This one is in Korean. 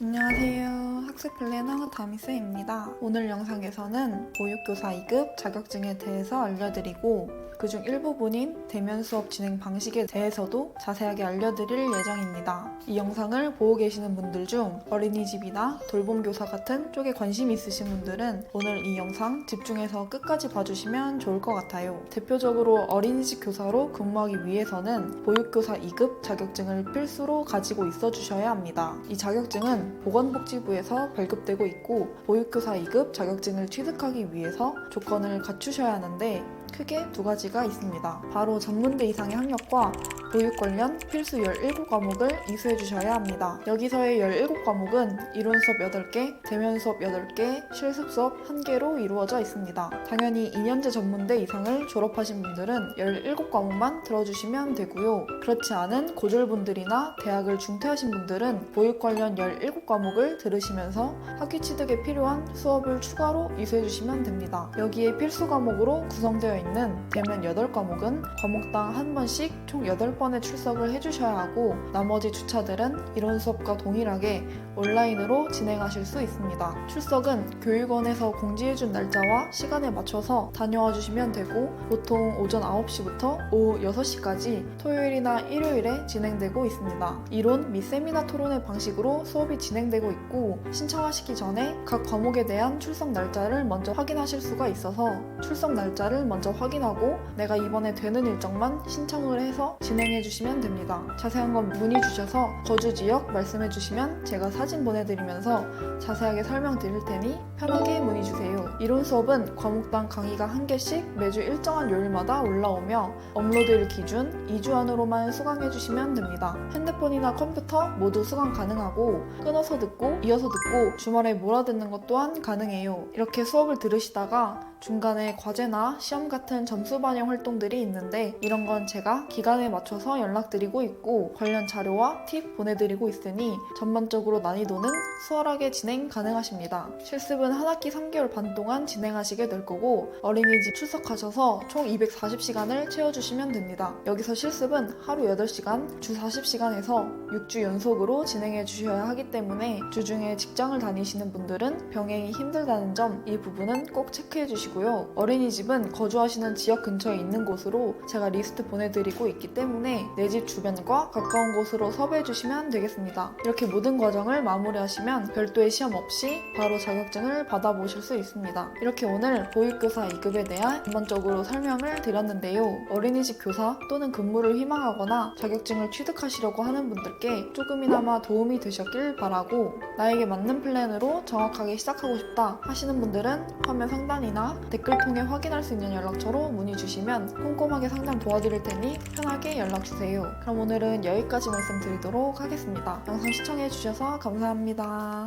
안녕하세요. 학습 플래너 다미쌤입니다. 오늘 영상에서는 보육교사 2급 자격증에 대해서 알려드리고 그중 일부분인 대면 수업 진행 방식에 대해서도 자세하게 알려드릴 예정입니다. 이 영상을 보고 계시는 분들 중 어린이집이나 돌봄교사 같은 쪽에 관심 있으신 분들은 오늘 이 영상 집중해서 끝까지 봐주시면 좋을 것 같아요. 대표적으로 어린이집 교사로 근무하기 위해서는 보육교사 2급 자격증을 필수로 가지고 있어 주셔야 합니다. 이 자격증은 보건복지부에서 발급되고 있고 보육교사 2급 자격증을 취득하기 위해서 조건을 갖추셔야 하는데 크게 두 가지가 있습니다. 바로 전문대 이상의 학력과 보육 관련 필수 17과목을 이수해 주셔야 합니다. 여기서의 17과목은 이론 수업 8개, 대면 수업 8개, 실습 수업 1개로 이루어져 있습니다. 당연히 2년제 전문대 이상을 졸업하신 분들은 17과목만 들어주시면 되고요. 그렇지 않은 고졸분들이나 대학을 중퇴하신 분들은 보육 관련 17과목을 들으시면서 학위 취득에 필요한 수업을 추가로 이수해 주시면 됩니다. 여기에 필수 과목으로 구성되어 있는 대면 8과목은 과목당 한 번씩 총 8 번의 출석을 해주셔야 하고 나머지 주차들은 이론 수업과 동일하게 온라인으로 진행하실 수 있습니다. 출석은 교육원에서 공지해준 날짜와 시간에 맞춰서 다녀와 주시면 되고 보통 오전 9시부터 오후 6시까지 토요일이나 일요일에 진행되고 있습니다. 이론 및 세미나 토론회 방식으로 수업이 진행되고 있고 신청하시기 전에 각 과목에 대한 출석 날짜를 먼저 확인하실 수가 있어서 출석 날짜를 먼저 확인하고 내가 이번에 되는 일정만 신청을 해서 진행 해 주시면 됩니다. 자세한 건 문의 주셔서 거주 지역 말씀해 주시면 제가 사진 보내드리면서 자세하게 설명드릴 테니 편하게 문의 주세요. 이론 수업은 과목당 강의가 한 개씩 매주 일정한 요일마다 올라오며 업로드일 기준 2주 안으로만 수강해 주시면 됩니다. 핸드폰이나 컴퓨터 모두 수강 가능하고 끊어서 듣고 이어서 듣고 주말에 몰아듣는 것 또한 가능해요. 이렇게 수업을 들으시다가 중간에 과제나 시험 같은 점수 반영 활동들이 있는데 이런 건 제가 기간에 맞춰서 연락드리고 있고 관련 자료와 팁 보내드리고 있으니 전반적으로 난이도는 수월하게 진행 가능하십니다. 실습은 한 학기 3개월 반 동안 진행하시게 될 거고 어린이집 출석하셔서 총 240시간을 채워주시면 됩니다. 여기서 실습은 하루 8시간, 주 40시간에서 6주 연속으로 진행해 주셔야 하기 때문에 주중에 직장을 다니시는 분들은 병행이 힘들다는 점 이 부분은 꼭 체크해 주시고요. 어린이집은 거주하시는 지역 근처에 있는 곳으로 제가 리스트 보내드리고 있기 때문에 내 집 주변과 가까운 곳으로 섭외해 주시면 되겠습니다. 이렇게 모든 과정을 마무리하시면 별도의 시험 없이 바로 자격증을 받아보실 수 있습니다. 이렇게 오늘 보육교사 2급에 대한 전반적으로 설명을 드렸는데요. 어린이집 교사 또는 근무를 희망하거나 자격증을 취득하시려고 하는 분들께 조금이나마 도움이 되셨길 바라고 나에게 맞는 플랜으로 정확하게 시작하고 싶다 하시는 분들은 화면 상단이나 댓글 통해 확인할 수 있는 연락처로 문의 주시면 꼼꼼하게 상담 도와드릴 테니 편하게 연락 주세요. 그럼 오늘은 여기까지 말씀드리도록 하겠습니다. 영상 시청해 주셔서 감사합니다.